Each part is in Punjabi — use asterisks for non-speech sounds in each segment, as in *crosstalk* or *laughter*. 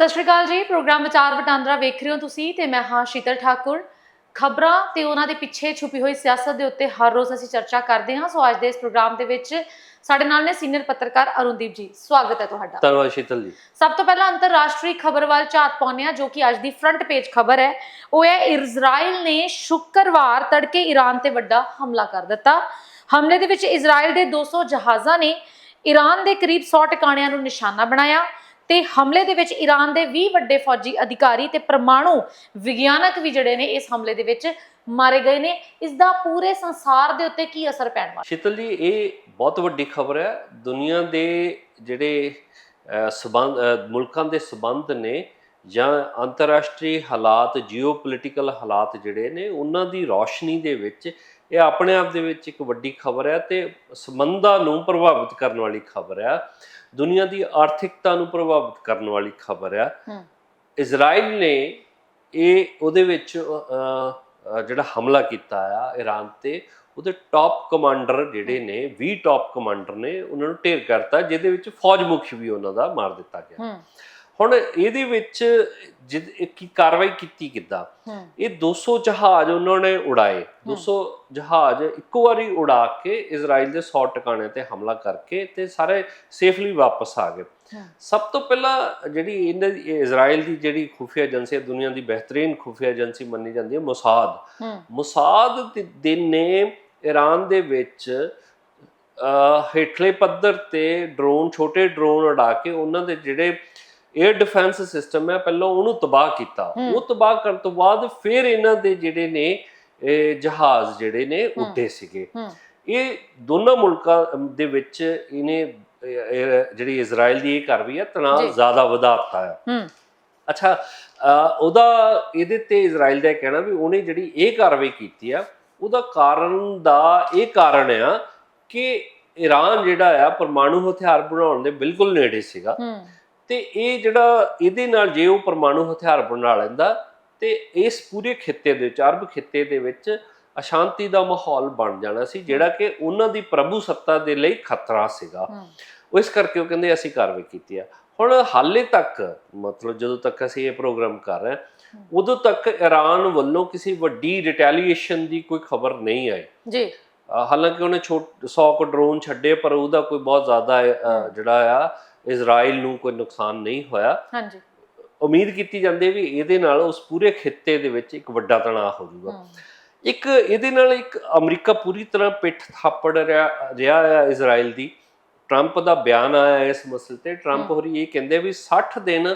ਸਤਿ ਸ਼੍ਰੀ ਅਕਾਲ ਜੀ ਪ੍ਰੋਗਰਾਮ ਵਿਚਾਰ ਵਟਾਂਦਰਾ ਵੇਖ ਰਹੇ ਹੋ ਤੁਸੀਂ ਤੇ ਮੈਂ ਹਾਂ ਸ਼ੀਤਲ ਠਾਕੁਰ। ਖਬਰਾਂ ਤੇ ਉਹਨਾਂ ਦੇ ਪਿੱਛੇ ਛੁਪੀ ਹੋਈ ਸਿਆਸਤ ਦੇ ਉੱਤੇ ਹਰ ਰੋਜ਼ ਅਸੀਂ ਚਰਚਾ ਕਰਦੇ ਹਾਂ। ਸੋ ਅੱਜ ਦੇ ਇਸ ਪ੍ਰੋਗਰਾਮ ਦੇ ਵਿੱਚ ਸਾਡੇ ਨਾਲ ਨੇ ਸੀਨੀਅਰ ਪੱਤਰਕਾਰ ਅਰੁਣਦੀਪ ਜੀ। ਸਵਾਗਤ ਹੈ ਤੁਹਾਡਾ। ਧੰਨਵਾਦ ਸ਼ੀਤਲ ਜੀ। ਸਭ ਤੋਂ ਪਹਿਲਾਂ ਅੰਤਰਰਾਸ਼ਟਰੀ ਖਬਰ ਵੱਲ ਝਾਤ ਪਾਉਂਦੇ ਹਾਂ ਜੋ ਕਿ ਅੱਜ ਦੀ ਫਰੰਟ ਪੇਜ ਖਬਰ ਹੈ। ਉਹ ਹੈ ਇਜ਼ਰਾਈਲ ਨੇ ਸ਼ੁੱਕਰਵਾਰ ਤੜਕੇ ਈਰਾਨ ਤੇ ਵੱਡਾ ਹਮਲਾ ਕਰ ਦਿੱਤਾ। ਹਮਲੇ ਦੇ ਵਿੱਚ ਇਜ਼ਰਾਈਲ ਦੇ 200 ਜਹਾਜ਼ਾਂ ਨੇ ਈਰਾਨ ਦੇ ਕਰੀਬ 100 ਟਿਕਾਣਿਆਂ ਨੂੰ ਨਿਸ਼ਾਨਾ ਬਣਾਇਆ। ਤੇ ਹਮਲੇ ਦੇ ਵਿੱਚ ਈਰਾਨ ਦੇ 20 ਵੱਡੇ ਫੌਜੀ ਅਧਿਕਾਰੀ ਤੇ ਪਰਮਾਣੂ ਵਿਗਿਆਨਕ ਵੀ ਜਿਹੜੇ ਨੇ ਇਸ ਹਮਲੇ ਦੇ ਵਿੱਚ ਮਾਰੇ ਗਏ ਨੇ। ਇਸ ਦਾ ਪੂਰੇ ਸੰਸਾਰ ਦੇ ਉੱਤੇ ਕੀ ਅਸਰ ਪੈਣ ਵਾਲਾ? ਸ਼ੀਤਲ ਜੀ, ਇਹ ਬਹੁਤ ਵੱਡੀ ਖਬਰ ਹੈ। ਦੁਨੀਆ ਦੇ ਜਿਹੜੇ ਸਬੰਧ ਮੁਲਕਾਂ ਦੇ ਸਬੰਧ ਨੇ ਜਾਂ ਅੰਤਰਰਾਸ਼ਟਰੀ ਹਾਲਾਤ ਜੀਓਪੋਲਿਟੀਕਲ ਹਾਲਾਤ ਜਿਹੜੇ ਨੇ, ਉਹਨਾਂ ਦੀ ਰੌਸ਼ਨੀ ਦੇ ਵਿੱਚ ਇਹ ਆਪਣੇ ਆਪ ਦੇ ਵਿੱਚ ਇੱਕ ਵੱਡੀ ਖਬਰ ਹੈ ਤੇ ਸੰਬੰਧਾਂ ਨੂੰ ਪ੍ਰਭਾਵਿਤ ਕਰਨ ਵਾਲੀ ਖਬਰ ਹੈ। ਦੁਨੀਆ ਦੀ ਆਰਥਿਕਤਾ ਨੂੰ ਪ੍ਰਭਾਵਿਤ ਕਰਨ ਵਾਲੀ ਖਬਰ ਹਮ। ਇਜ਼ਰਾਈਲ ਨੇ ਇਹ ਉਹਦੇ ਵਿੱਚ ਜਿਹੜਾ ਹਮਲਾ ਕੀਤਾ ਆ ਈਰਾਨ ਤੇ ਉਹਦੇ ਟਾਪ ਕਮਾਂਡਰ ਜਿਹੜੇ ਨੇ 20 ਟਾਪ ਕਮਾਂਡਰ ਨੇ ਉਹਨਾਂ ਨੂੰ ਢੇਰ ਕਰਤਾ ਜਿਹਦੇ ਵਿੱਚ ਫੌਜ ਮੁਖੀ ਵੀ ਉਹਨਾਂ ਦਾ ਮਾਰ ਦਿੱਤਾ ਗਿਆ। ਹੂੰ। ਹੁਣ ਇਹਦੇ ਵਿੱਚ ਕੀ ਕਾਰਵਾਈ ਕੀਤੀ ਕਿੱਦਾਂ? ਇਹ 200 ਜਹਾਜ਼ ਉਹਨਾਂ ਨੇ ਉਡਾਏ। 200 ਜਹਾਜ਼ ਇੱਕੋ ਵਾਰੀ ਉਡਾ ਕੇ ਇਜ਼ਰਾਈਲ ਦੇ 100 ਟਿਕਾਣਿਆਂ ਤੇ ਹਮਲਾ ਕਰਕੇ ਤੇ ਸਾਰੇ ਸੇਫਲੀ ਵਾਪਸ ਆ ਗਏ। ਸਭ ਤੋਂ ਪਹਿਲਾਂ ਜਿਹੜੀ ਇਹਨਾਂ ਇਜ਼ਰਾਈਲ ਦੀ ਜਿਹੜੀ ਖੁਫੀਆ ਏਜੰਸੀ ਹੈ ਦੁਨੀਆ ਦੀ ਬਿਹਤਰੀਨ ਖੁਫੀਆ ਏਜੰਸੀ ਮੰਨੀ ਜਾਂਦੀ ਹੈ ਮੁਸਾਦ। ਮੁਸਾਦ ਦੇ- ਨੇ ਈਰਾਨ ਦੇ ਵਿੱਚ ਹੇਠਲੇ ਪੱਧਰ ਤੇ ਡਰੋਨ ਛੋਟੇ ਡਰੋਨ ਉਡਾ ਕੇ ਉਹਨਾਂ ਦੇ ਜਿਹੜੇ 에ਅਰ ਡਿਫੈਂਸ ਸਿਸਟਮ ਹੈ ਪਹਿਲਾਂ ਉਹਨੂੰ ਤਬਾਹ ਕੀਤਾ। ਉਹ ਤਬਾਹ ਕਰਨ ਤੋਂ ਬਾਅਦ ਫਿਰ ਇਹਨਾਂ ਦੇ ਜਿਹੜੇ ਨੇ ਇਹ ਜਹਾਜ਼ ਜਿਹੜੇ ਨੇ ਉੱਡੇ ਸੀਗੇ। ਇਹ ਦੋਨਾਂ ਮੁਲਕਾਂ ਦੇ ਵਿੱਚ ਇਹਨੇ ਇਹ- ਇਹ ਜਿਹੜੀ ਇਜ਼ਰਾਈਲ ਦੀ ਇਹ ਕਾਰਵਾਈ ਹੈ ਤਣਾਅ। ਜ਼ਿਆਦਾ ਵਧਾਤਾ ਹੈ। ਅੱਛਾ ਉਹਦਾ ਇਹਦੇ ਤੇ ਇਜ਼ਰਾਈਲ ਦਾ ਕਹਿਣਾ ਵੀ ਉਹਨੇ ਜਿਹੜੀ ਇਹ ਕਾਰਵਾਈ ਕੀਤੀ ਆ ਉਹਦਾ ਕਾਰਨ ਦਾ ਇਹ ਕਾਰਨ ਆ ਕਿ ਈਰਾਨ ਜਿਹੜਾ ਆ ਪਰਮਾਣੂ ਹਥਿਆਰ ਬਣਾਉਣ ਦੇ ਬਿਲਕੁਲ ਨੇੜੇ ਸੀਗਾ। ਤੇ ਇਹ ਜਿਹੜਾ ਇਹਦੇ ਨਾਲ ਜੇ ਉਹ ਪਰਮਾਣੂ ਹਥਿਆਰ ਬਣਾ ਲੈਂਦਾ ਤੇ ਇਸ ਪੂਰੇ ਖਿੱਤੇ ਦੇ ਵਿੱਚ ਅਰਬ ਖਿੱਤੇ ਦੇ ਵਿੱਚ ਅਸ਼ਾਂਤੀ ਦਾ ਮਾਹੌਲ ਬਣ ਜਾਣਾ ਸੀ ਜਿਹੜਾ ਕਿ ਉਹਨਾਂ ਦੀ ਪ੍ਰਭੂ ਸੱਤਾ ਦੇ ਲਈ ਖਤਰਾ ਸੀਗਾ। ਇਸ ਕਰਕੇ ਉਹ ਕਹਿੰਦੇ ਅਸੀਂ ਕਾਰਵਾਈ ਕੀਤੀ ਆ। ਹੁਣ ਹਾਲੇ ਤੱਕ ਮਤਲਬ ਜਦੋਂ ਤੱਕ ਅਸੀਂ ਇਹ ਪ੍ਰੋਗਰਾਮ ਕਰ ਰਹੇ ਉਦੋਂ ਤੱਕ ਈਰਾਨ ਵੱਲੋਂ ਕਿਸੇ ਵੱਡੀ ਰਿਟੈਲੀਏਸ਼ਨ ਦੀ ਕੋਈ ਖਬਰ ਨਹੀਂ ਆਈ। ਜੀ। ਹਾਲਾਂਕਿ ਉਹਨੇ ਛੋਟ 100 ਕੋ ਡਰੋਨ ਛੱਡੇ ਪਰ ਉਹਦਾ ਕੋਈ ਬਹੁਤ ਜ਼ਿਆਦਾ ਜਿਹੜਾ ਆ ਇਜ਼ਰਾਈਲ ਨੂੰ ਕੋਈ ਨੁਕਸਾਨ ਨਹੀਂ ਹੋਇਆ। ਹਾਂਜੀ। ਉਮੀਦ ਕੀਤੀ ਜਾਂਦੀ ਵੀ ਇਹਦੇ ਨਾਲ ਉਸ ਪੂਰੇ ਖਿੱਤੇ ਦੇ ਵਿੱਚ ਇੱਕ ਵੱਡਾ ਤਣਾਅ ਹੋ ਜਾਊਗਾ। ਹੂੰ। ਇੱਕ ਇਹਦੇ ਨਾਲ ਇੱਕ ਅਮਰੀਕਾ ਪੂਰੀ ਤਰ੍ਹਾਂ ਪਿੱਠ ਥਾਪੜ ਰਿਹਾ ਰਿਹਾ ਆ ਇਜ਼ਰਾਈਲ ਦੀ। ਟਰੰਪ ਦਾ ਬਿਆਨ ਆਇਆ ਇਸ ਮਸਲੇ ਤੇ। ਟਰੰਪ। ਹੋਰੀ ਇਹ ਕਹਿੰਦੇ ਵੀ 60 ਦਿਨ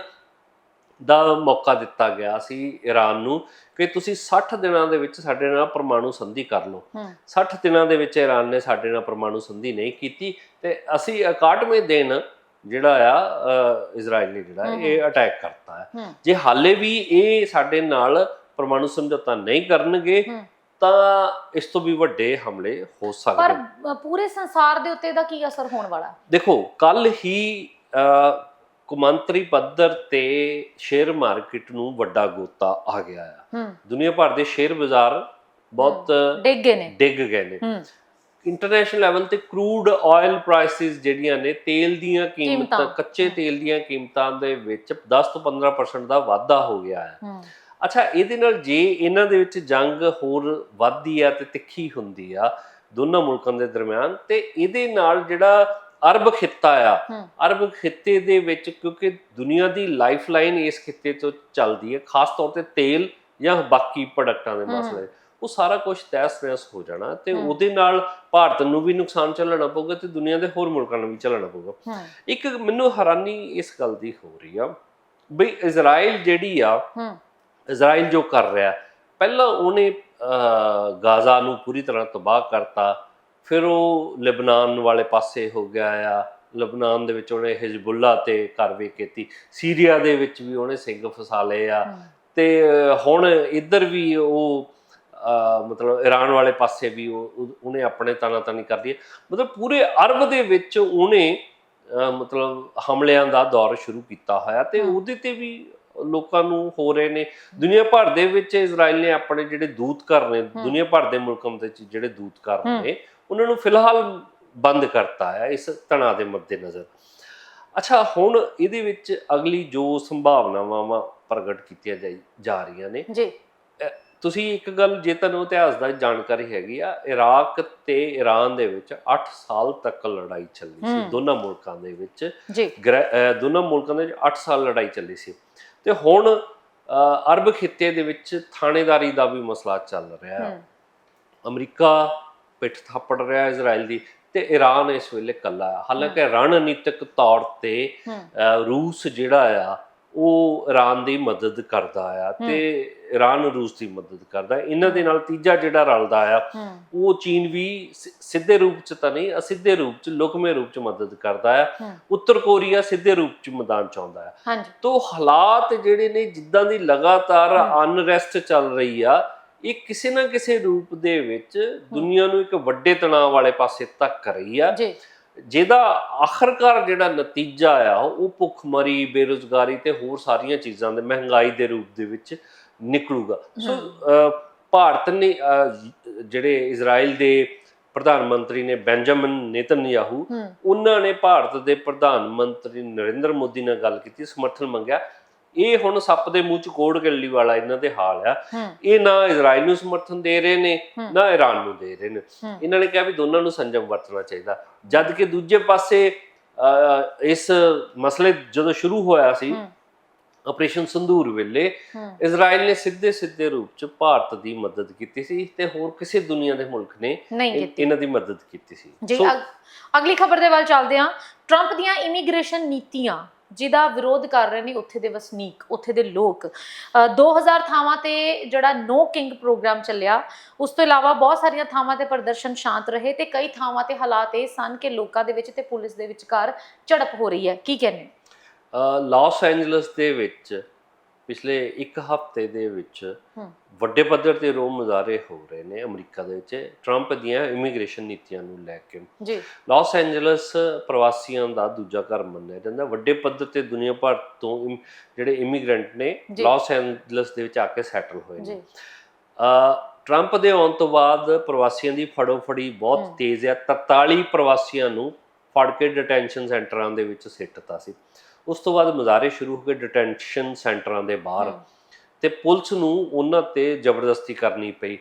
ਦਾ ਮੌਕਾ ਦਿੱਤਾ ਗਿਆ ਸੀ ਈਰਾਨ ਨੂੰ ਕਿ ਤੁਸੀਂ 60 ਦਿਨਾਂ ਦੇ ਵਿੱਚ ਸਾਡੇ ਨਾਲ ਪਰਮਾਣੂ ਸੰਧੀ ਕਰ ਲਓ। ਹੂੰ। 60 ਦਿਨਾਂ ਦੇ ਵਿੱਚ ਈਰਾਨ ਨੇ ਸਾਡੇ ਨਾਲ ਪਰਮਾਣੂ ਸੰਧੀ ਨਹੀਂ ਕੀਤੀ ਤੇ ਅਸੀਂ 61ਵੇਂ ਦਿਨ ਜਿਹੜਾ ਆ ਇਜ਼ਰਾਈਲ ਨੇ ਜਿਹੜਾ। ਇਹ ਅਟੈਕ ਕਰਤਾ ਹੈ। ਜੇ ਹਾਲੇ ਵੀ ਇਹ ਸਾਡੇ ਨਾਲ ਪਰਮਾਣੂ ਸਮਝੌਤਾ ਨਹੀਂ ਕਰਨਗੇ ਤਾਂ ਇਸ ਤੋਂ ਵੀ ਵੱਡੇ ਹਮਲੇ ਹੋ ਪਰ ਸਕਦੇ ਅ, ਪੂਰੇ ਸੰਸਾਰ ਦੇ ਉੱਤੇ ਇਹਦਾ ਕੀ ਅਸਰ ਹੋਣ ਵਾਲਾ? ਦੇਖੋ ਕੱਲ ਹੀ ਕੌਮਾਂਤਰੀ ਪੱਧਰ ਤੇ ਸ਼ੇਅਰ ਮਾਰਕੀਟ ਨੂੰ ਵੱਡਾ ਗੋਤਾ ਆ ਗਿਆ ਆ। ਹੂੰ ਦੁਨੀਆ ਭਰ ਦੇ ਸ਼ੇਅਰ ਬਾਜ਼ਾਰ ਬਹੁਤ ਡਿੱਗ ਗਏ ਨੇ। ਡਿੱਗ ਗਏ ਨੇ। ਇੰਟਰਨੈਸ਼ਨਲ ਲੈਵਲ ਤੇ ਕਰੂਡ ਆਇਲ ਪ੍ਰਾਈਸਿਸ ਜਿਹੜੀਆਂ ਨੇ ਤੇਲ ਦੀਆਂ ਕੀਮਤਾਂ। ਕੱਚੇ ਤੇਲ ਦੀਆਂ ਕੀਮਤਾਂ ਦੇ ਵਿੱਚ 10 ਤੋਂ 15% ਦਾ ਵਾਧਾ ਹੋ ਗਿਆ ਹੈ ਅੱਛਾ ਇਹਦੇ ਨਾਲ ਜੇ ਇਹਨਾਂ ਦੇ ਵਿੱਚ ਜੰਗ ਹੋਰ ਵੱਧਦੀ ਆ ਤੇ ਤਿੱਖੀ ਹੁੰਦੀ ਆ ਦੋਨਾਂ ਮੁਲਕਾਂ ਦੇ ਦਰਮਿਆਨ ਤੇ ਇਹਦੇ ਨਾਲ ਜਿਹੜਾ ਅਰਬ ਖਿੱਤਾ ਆ ਅਰਬ ਖਿੱਤੇ ਦੇ ਵਿੱਚ ਕਿਉਂਕਿ ਦੁਨੀਆ ਦੀ ਲਾਈਫਲਾਈਨ ਇਸ ਖਿੱਤੇ ਤੋਂ ਚੱਲਦੀ ਹੈ ਖਾਸ ਤੌਰ ਤੇ ਤੇਲ ਜਾਂ ਬਾਕੀ ਪ੍ਰੋਡਕਟਾਂ ਦੇ। ਮਸਲੇ ਉਹ ਸਾਰਾ ਕੁਝ ਤਹਿਸ ਨਹਿਸ ਹੋ ਜਾਣਾ ਤੇ। ਉਹਦੇ ਨਾਲ ਭਾਰਤ ਨੂੰ ਵੀ ਨੁਕਸਾਨ ਝੱਲਣਾ ਪਊਗਾ ਤੇ ਦੁਨੀਆ ਦੇ ਹੋਰ ਮੁਲਕਾਂ ਨੂੰ ਵੀ ਝੱਲਣਾ ਪਊਗਾ। ਇੱਕ ਮੈਨੂੰ ਹੈਰਾਨੀ ਇਸ ਗੱਲ ਦੀ ਹੋ ਰਹੀ ਆ ਬਈ ਇਜ਼ਰਾਈਲ ਜਿਹੜੀ ਆ ਇਜ਼ਰਾਈਲ ਜੋ ਕਰ ਰਿਹਾ ਪਹਿਲਾਂ ਉਹਨੇ ਗਾਜ਼ਾ ਨੂੰ ਪੂਰੀ ਤਰ੍ਹਾਂ ਤਬਾਹ ਕਰਤਾ ਫਿਰ ਉਹ ਲਿਬਨਾਨ ਵਾਲੇ ਪਾਸੇ ਹੋ ਗਿਆ ਆ ਲਿਬਨਾਨ ਦੇ ਵਿੱਚ ਉਹਨੇ ਹਿਜ਼ਬੁੱਲਾ ਤੇ ਕਾਰਵਾਈ ਕੀਤੀ ਸੀਰੀਆ ਦੇ ਵਿੱਚ ਵੀ ਉਹਨੇ ਸਿੰਘ ਫਸਾ ਲਏ ਆ ਤੇ ਹੁਣ ਇੱਧਰ ਵੀ ਉਹ ਮਤਲਬ ਈਰਾਨ ਵਾਲੇ ਪਾਸੇ ਵੀ ਉਹ ਉਹ- ਉਹਨੇ ਆਪਣੇ ਤਾਨਾਤਾਨੀ ਕਰਦੀ ਹੈ। ਮਤਲਬ ਪੂਰੇ ਅਰਬ ਦੇ ਵਿੱਚ ਉਹਨੇ ਮਤਲਬ ਹਮਲਿਆਂ ਦਾ ਦੌਰ ਸ਼ੁਰੂ ਕੀਤਾ ਹੋਇਆ ਤੇ। ਉਹਦੇ ਤੇ ਵੀ ਲੋਕਾਂ ਨੂੰ ਹੋ ਰਹੇ ਨੇ। ਦੁਨੀਆ ਭਰ ਦੇ ਵਿੱਚ ਇਜ਼ਰਾਈਲ ਨੇ ਆਪਣੇ ਜਿਹੜੇ ਦੂਤ ਘਰ ਨੇ ਦੁਨੀਆ ਭਰ ਦੇ ਮੁਲਕਾਂ ਦੇ ਵਿੱਚ ਜਿਹੜੇ ਦੂਤ ਘਰ। ਨੇ ਉਹਨਾਂ ਨੂੰ ਫਿਲਹਾਲ ਬੰਦ ਕਰਤਾ ਹੈ ਇਸ ਤਣਾਅ ਦੇ ਮੱਦੇਨਜ਼ਰ। ਅੱਛਾ ਹੁਣ ਇਹਦੇ ਵਿੱਚ ਅਗਲੀ ਜੋ ਸੰਭਾਵਨਾਵਾਂ ਪ੍ਰਗਟ ਕੀਤੀਆਂ ਜਾ ਰਹੀਆਂ ਨੇ ਜੀ। ਤੁਸੀਂ ਇੱਕ ਗੱਲ ਜੇ ਤੁਹਾਨੂੰ ਇਤਿਹਾਸ ਦਾ ਜਾਣਕਾਰੀ ਹੈਗੀ ਆ ਇਰਾਕ ਤੇ ਈਰਾਨ ਦੇ ਵਿੱਚ 8 ਸਾਲ ਤੱਕ ਲੜਾਈ ਚੱਲੀ ਸੀ। ਦੋਨਾਂ ਮੁਲਕਾਂ ਦੇ ਵਿੱਚ। ਜੀ। ਦੋਨਾਂ ਮੁਲਕਾਂ ਦੇ ਵਿੱਚ 8 ਸਾਲ ਲੜਾਈ ਚੱਲੀ ਸੀ। ਤੇ ਹੁਣ ਅਰਬ ਖਿੱਤੇ ਦੇ ਵਿੱਚ ਥਾਣੇਦਾਰੀ ਦਾ ਵੀ ਮਸਲਾ ਚੱਲ ਰਿਹਾ। ਹੈ। ਅਮਰੀਕਾ ਪਿੱਠ ਥਾਪੜ ਰਿਹਾ ਇਜ਼ਰਾਈਲ ਦੀ ਤੇ ਈਰਾਨ ਇਸ ਵੇਲੇ ਕੱਲਾ ਹੈ ਹਾਲਾਂਕਿ ਰਣਨੀਤਿਕ ਤੌਰ ਤੇ ਰੂਸ ਜਿਹੜਾ ਆ ਉਹ ਈਰਾਨ ਦੀ ਮਦਦ ਕਰਦਾ ਆ ਤੇ ਈਰਾਨ ਰੂਸ ਦੀ ਮਦਦ ਕਰਦਾ। ਇਹਨਾਂ ਦੇ ਨਾਲ ਤੀਜਾ ਜਿਹੜਾ ਰਲਦਾ ਆ ਉਹ ਚੀਨ ਵੀ ਸਿੱਧੇ ਰੂਪ ਚ ਤਾਂ ਨਹੀਂ ਅਸਿੱਧੇ ਰੂਪ ਚ ਲੁਕਵੇਂ ਰੂਪ ਚ ਮਦਦ ਕਰਦਾ ਆ। ਉੱਤਰ ਕੋਰੀਆ ਸਿੱਧੇ ਰੂਪ ਚ ਮੈਦਾਨ ਚ ਆਉਂਦਾ ਆ। ਤੋ ਹਾਲਾਤ ਜਿਹੜੇ ਨੇ ਜਿੱਦਾਂ ਦੀ ਲਗਾਤਾਰ। ਅਨਰੈਸਟ ਚੱਲ ਰਹੀ ਆ ਇਹ ਕਿਸੇ ਨਾ ਕਿਸੇ ਰੂਪ ਦੇ ਵਿੱਚ ਦੁਨੀਆ ਨੂੰ ਇੱਕ ਵੱਡੇ ਤਣਾਅ ਵਾਲੇ ਪਾਸੇ ਤੱਕ ਰਹੀ ਆ। ਜੀ। ਜਿਹਦਾ ਆਖਰਕਾਰ ਜਿਹੜਾ ਨਤੀਜਾ ਆ ਉਹ ਭੁੱਖਮਰੀ ਬੇਰੁਜ਼ਗਾਰੀ ਤੇ ਹੋਰ ਸਾਰੀਆਂ ਚੀਜ਼ਾਂ ਦੇ ਮਹਿੰਗਾਈ ਦੇ ਰੂਪ ਦੇ ਵਿੱਚ ਨਿਕਲੂਗਾ। ਸੋ ਭਾਰਤ ਨੇ ਜਿਹੜੇ ਇਜ਼ਰਾਈਲ ਦੇ ਪ੍ਰਧਾਨ ਮੰਤਰੀ ਨੇ ਬੈਂਜਾਮਿਨ ਨੇਤਨਯਾਹੂ ਉਹਨਾਂ ਨੇ ਭਾਰਤ ਦੇ ਪ੍ਰਧਾਨ ਮੰਤਰੀ ਨਰਿੰਦਰ ਮੋਦੀ ਨਾਲ ਗੱਲ ਕੀਤੀ ਸਮਰਥਨ ਮੰਗਿਆ। ਇਹ ਹੁਣ ਸੱਪ ਦੇ ਮੂੰਹ ਚ ਕੋੜ ਗੱਲੀ ਵਾਲਾ ਇਹਨਾਂ ਦੇ ਹਾਲ ਆ। ਇਹ ਨਾ ਇਜ਼ਰਾਈਲ ਨੂੰ ਸਮਰਥਨ ਦੇ ਰਹੇ ਨੇ। ਨਾ ਈਰਾਨ ਨੂੰ ਦੇ ਰਹੇ ਨੇ। ਇਹਨਾਂ ਨੇ ਕਿਹਾ ਵੀ ਦੋਨਾਂ ਨੂੰ ਸੰਜਮ ਵਰਤਣਾ ਚਾਹੀਦਾ। ਜਦ ਕਿ ਦੂਜੇ ਪਾਸੇ ਇਸ ਮਸਲੇ ਜਦੋਂ ਸ਼ੁਰੂ ਹੋਇਆ ਸੀ ਆਪਰੇਸ਼ਨ ਸੰਦੂਰ ਵੇਲੇ ਇਜ਼ਰਾਈਲ ਨੇ ਸਿੱਧੇ ਸਿੱਧੇ ਰੂਪ ਚ ਭਾਰਤ ਦੀ ਮਦਦ ਕੀਤੀ ਸੀ ਤੇ ਹੋਰ ਕਿਸੇ ਦੁਨੀਆ ਦੇ ਮੁਲਕ ਨੇ ਇਹਨਾਂ ਦੀ ਮਦਦ ਕੀਤੀ ਸੀ। ਜੀ ਅਗਲੀ ਖਬਰ ਦੇ ਵੱਲ ਚੱਲਦੇ ਹਾਂ। ਟਰੰਪ ਦੀਆਂ ਇਮੀਗ੍ਰੇਸ਼ਨ ਨੀਤੀਆਂ ਜਿਹਦਾ ਵਿਰੋਧ ਕਰ ਰਹੇ ਨੇ ਉੱਥੇ ਦੇ ਵਸਨੀਕ ਉੱਥੇ ਦੇ ਲੋਕ। ਅ, 2000 ਥਾਵਾਂ ਤੇ ਜਿਹੜਾ ਨੋ ਕਿੰਗ ਪ੍ਰੋਗਰਾਮ ਚੱਲਿਆ ਉਸ ਤੋਂ ਇਲਾਵਾ ਬਹੁਤ ਸਾਰੀਆਂ ਥਾਵਾਂ ਤੇ ਪ੍ਰਦਰਸ਼ਨ ਸ਼ਾਂਤ ਰਹੇ ਤੇ ਕਈ ਥਾਵਾਂ ਤੇ ਹਾਲਾਤ ਇਹ ਸਨ ਕਿ ਲੋਕਾਂ ਦੇ ਵਿੱਚ ਤੇ ਪੁਲਿਸ ਦੇ ਵਿਚਕਾਰ ਝੜਪ ਹੋ ਰਹੀ ਹੈ। ਕੀ ਕਹਿੰਦੇ ਅ, ਲਾਸ ਐਂਜਲਸ ਦੇ ਵਿੱਚ ਪਿਛਲੇ ਇੱਕ ਹਫ਼ਤੇ ਦੇ ਵਿੱਚ। ਵੱਡੇ ਪੱਧਰ ਤੇ ਰੋਮ ਮੁਜ਼ਾਹਰੇ ਹੋ ਰਹੇ ਨੇ ਅਮਰੀਕਾ ਦੇ ਵਿੱਚ ਟਰੰਪ ਦੀਆਂ ਇਮੀਗ੍ਰੇਸ਼ਨ ਨੀਤੀਆਂ ਨੂੰ ਲੈ ਕੇ। ਜੀ। ਲਾਸ ਐਂਜਲਸ ਪ੍ਰਵਾਸੀਆਂ ਦਾ ਦੂਜਾ ਘਰ ਮੰਨਿਆ ਜਾਂਦਾ। ਵੱਡੇ ਪੱਧਰ ਤੇ ਦੁਨੀਆ ਭਰ ਤੋਂ ਜਿਹੜੇ ਇਮੀਗ੍ਰੈਂਟ ਨੇ। ਲਾਸ ਐਂਜਲਸ ਦੇ ਵਿੱਚ ਆ ਕੇ ਸੈਟਲ ਹੋਏ ਜੀ। ਨੇ ਅ, ਟਰੰਪ ਦੇ ਆਉਣ ਤੋਂ ਬਾਅਦ ਪ੍ਰਵਾਸੀਆਂ ਦੀ ਫੜੋ-ਫੜੀ। ਬਹੁਤ ਤੇਜ਼ ਹੈ। 43 ਪ੍ਰਵਾਸੀਆਂ ਨੂੰ ਫੜ ਕੇ ਡਿਟੈਂਸ਼ਨ ਸੈਂਟਰਾਂ ਦੇ ਵਿੱਚ ਸਿੱਟਤਾ ਸੀ। ਉਸ ਤੋਂ ਬਾਅਦ ਮੁਜ਼ਾਹਰੇ ਸ਼ੁਰੂ ਹੋ ਗਏ ਡਿਟੈਂਸ਼ਨ ਸੈਂਟਰਾਂ ਦੇ ਬਾਹਰ। ਤੇ ਪੁਲਿਸ ਨੂੰ ਉਹਨਾਂ ਤੇ ਜ਼ਬਰਦਸਤੀ ਕਰਨੀ ਪਈ।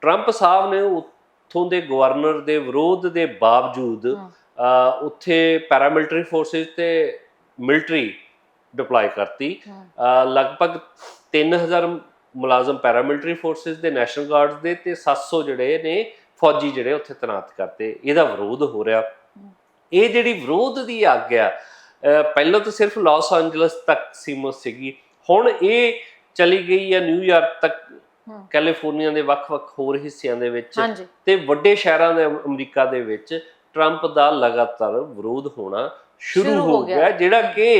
ਟਰੰਪ ਸਾਹਿਬ ਨੇ ਉੱਥੋਂ ਦੇ ਗਵਰਨਰ ਦੇ ਵਿਰੋਧ ਦੇ ਬਾਵਜੂਦ ਉੱਥੇ ਪੈਰਾਮਿਲਟਰੀ ਫੋਰਸਿਸ ਤੇ ਮਿਲਟਰੀ ਡਿਪਲਾਈ ਕਰਤੀ। ਲਗਭਗ 3000 ਮੁਲਾਜ਼ਮ ਪੈਰਾਮਿਲਟਰੀ ਫੋਰਸਿਸ ਦੇ ਨੈਸ਼ਨਲ ਗਾਰਡਸ ਦੇ ਤੇ 700 ਜਿਹੜੇ ਨੇ ਫੌਜੀ ਜਿਹੜੇ ਉੱਥੇ ਤੈਨਾਤ ਕਰਤੇ। ਇਹਦਾ ਵਿਰੋਧ ਹੋ ਰਿਹਾ। ਇਹ ਜਿਹੜੀ ਵਿਰੋਧ ਦੀ ਆਗਿਆ ਪਹਿਲਾਂ ਤਾਂ ਸਿਰਫ ਲਾਸ ਐਂਜਲਸ ਤੱਕ ਸੀਮਤ ਸੀਗੀ। ਹੁਣ ਇਹ ਚਲੀ ਗਈ ਹੈ ਨਿਊਯਾਰਕ ਤੱਕ ਕੈਲੀਫੋਰਨੀਆ ਦੇ ਵੱਖ-ਵੱਖ ਹੋਰ ਹਿੱਸਿਆਂ ਦੇ ਵਿੱਚ ਤੇ ਵੱਡੇ ਸ਼ਹਿਰਾਂ ਦੇ ਅਮਰੀਕਾ ਦੇ ਵਿੱਚ ਟਰੰਪ ਦਾ ਲਗਾਤਾਰ ਵਿਰੋਧ ਹੋਣਾ ਸ਼ੁਰੂ ਹੋ ਗਿਆ। ਜਿਹੜਾ ਕਿ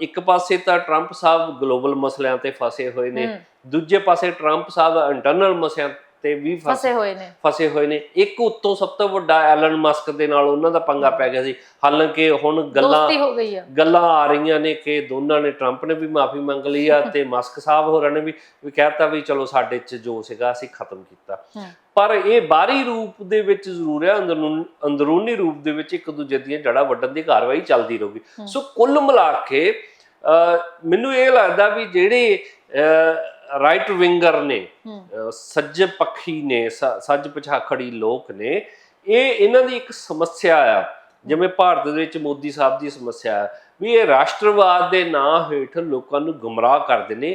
ਇੱਕ ਪਾਸੇ ਤਾਂ ਟਰੰਪ ਸਾਹਿਬ ਗਲੋਬਲ ਮਸਲਿਆਂ ਤੇ ਫਸੇ ਹੋਏ ਨੇ ਦੂਜੇ ਪਾਸੇ ਟਰੰਪ ਸਾਹਿਬ ਇੰਟਰਨਲ ਮਸਲਿਆਂ ਤੇ ਵੀ ਫਸ- ਹੋਏ ਨੇ। ਫਸੇ ਹੋਏ ਨੇ। ਇੱਕ ਉੱਤੋਂ ਸਭ ਤੋਂ ਵੱਡਾ ਐਲਨ ਮਸਕ ਦੇ ਨਾਲ ਉਹਨਾਂ ਦਾ ਪੰਗਾ ਪੈ ਗਿਆ ਸੀ। ਹਾਲਾਂਕਿ ਹੁਣ ਗੱਲਾਂ ਹੋ ਗਈ ਗੱਲਾਂ ਆ ਰਹੀਆਂ ਨੇ ਕਿ ਦੋਨਾਂ ਨੇ ਟਰੰਪ ਨੇ ਵੀ ਮਾਫੀ ਮੰਗ ਲਈ ਆ ਤੇ *laughs* ਮਸਕ ਸਾਹਿਬ ਹੋਰਾਂ ਨੇ ਵੀ ਵੀ ਕਹਿਤਾ ਵੀ ਚਲੋ ਸਾਡੇ ਚ ਜੋ ਸੀਗਾ ਅਸੀਂ ਖਤਮ ਕੀਤਾ। ਪਰ ਇਹ ਬਾਹਰੀ ਰੂਪ ਦੇ ਵਿੱਚ ਜ਼ਰੂਰ ਹੈ ਅੰਦਰੂਨ ਅੰਦਰੂਨੀ ਰੂਪ ਦੇ ਵਿੱਚ ਇੱਕ ਦੂਜੇ ਦੀਆਂ ਜੜਾ ਵੱਢਣ ਦੀ ਕਾਰਵਾਈ ਚੱਲਦੀ ਰਹੂਗੀ। ਸੋ ਕੁੱਲ ਮਿਲਾ ਕੇ ਮੈਨੂੰ ਇਹ ਲੱਗਦਾ ਵੀ ਜਿਹੜੇ ਰਾਈਟ ਵਿੰਗਰ ਨੇ ਸੱਜ ਪੱਖੀ ਨੇ ਸੱਜ ਪਛਾਖੜੀ ਲੋਕ ਨੇ ਇਹ ਇਹਨਾਂ ਦੀ ਇੱਕ ਸਮੱਸਿਆ ਆ। ਜਿਵੇਂ ਭਾਰਤ ਦੇ ਵਿੱਚ ਮੋਦੀ ਸਾਹਿਬ ਦੀ ਸਮੱਸਿਆ ਹੈ ਵੀ ਇਹ ਰਾਸ਼ਟਰਵਾਦ ਦੇ ਨਾਂ ਹੇਠ ਲੋਕਾਂ ਨੂੰ ਗੁੰਮਰਾਹ ਕਰਦੇ ਨੇ।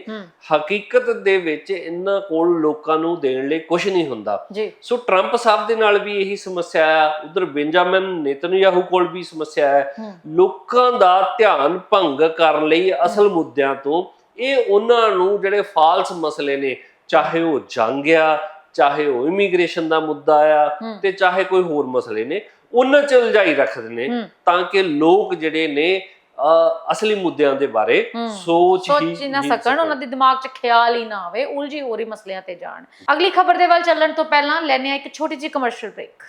ਹਕੀਕਤ ਦੇ ਵਿੱਚ ਇਹਨਾਂ ਕੋਲ ਲੋਕਾਂ ਨੂੰ ਦੇਣ ਲਈ ਕੁਝ ਨਹੀਂ ਹੁੰਦਾ। ਸੋ ਟਰੰਪ ਸਾਹਿਬ ਦੇ ਨਾਲ ਵੀ ਇਹੀ ਸਮੱਸਿਆ ਆ ਉਧਰ ਬੈਂਜਾਮਿਨ ਨੇਤਨਯਾਹੂ ਕੋਲ ਵੀ ਸਮੱਸਿਆ ਹੈ। ਲੋਕਾਂ ਦਾ ਧਿਆਨ ਭੰਗ ਕਰਨ ਲਈ ਅਸਲ ਮੁੱਦਿਆਂ ਤੋਂ ਇਹ ਉਹਨਾਂ ਨੂੰ ਜਿਹੜੇ ਫਾਲਸ ਮਸਲੇ ਨੇ ਚਾਹੇ ਉਹ ਜੰਗ ਆ ਚਾਹੇ ਉਹ ਇਮੀਗ੍ਰੇਸ਼ਨ ਦਾ ਮੁੱਦਾ ਆ ਤੇ ਚਾਹੇ ਕੋਈ ਹੋਰ ਮਸਲੇ ਨੇ ਉਹਨਾਂ ਚ ਉਲਝਾਈ ਰੱਖਦੇ ਨੇ ਤਾਂ ਕਿ ਲੋਕ ਜਿਹੜੇ ਨੇ ਅਸਲੀ ਮੁੱਦਿਆਂ ਦੇ ਬਾਰੇ ਸੋਚ ਹੀ ਸੋਚ ਨਾ ਸਕਣ ਉਹਨਾਂ ਦੇ ਦਿਮਾਗ 'ਚ ਖਿਆਲ ਹੀ ਨਾ ਆਵੇ ਉਲਝੀ ਹੋਰੀ ਮਸਲਿਆਂ ਤੇ ਜਾਣ। ਅਗਲੀ ਖਬਰ ਦੇ ਵੱਲ ਚੱਲਣ ਤੋਂ ਪਹਿਲਾਂ ਲੈਣੇ ਆ ਇੱਕ ਛੋਟੀ ਜਿਹੀ ਕਮਰਸ਼ੀਅਲ ਬ੍ਰੇਕ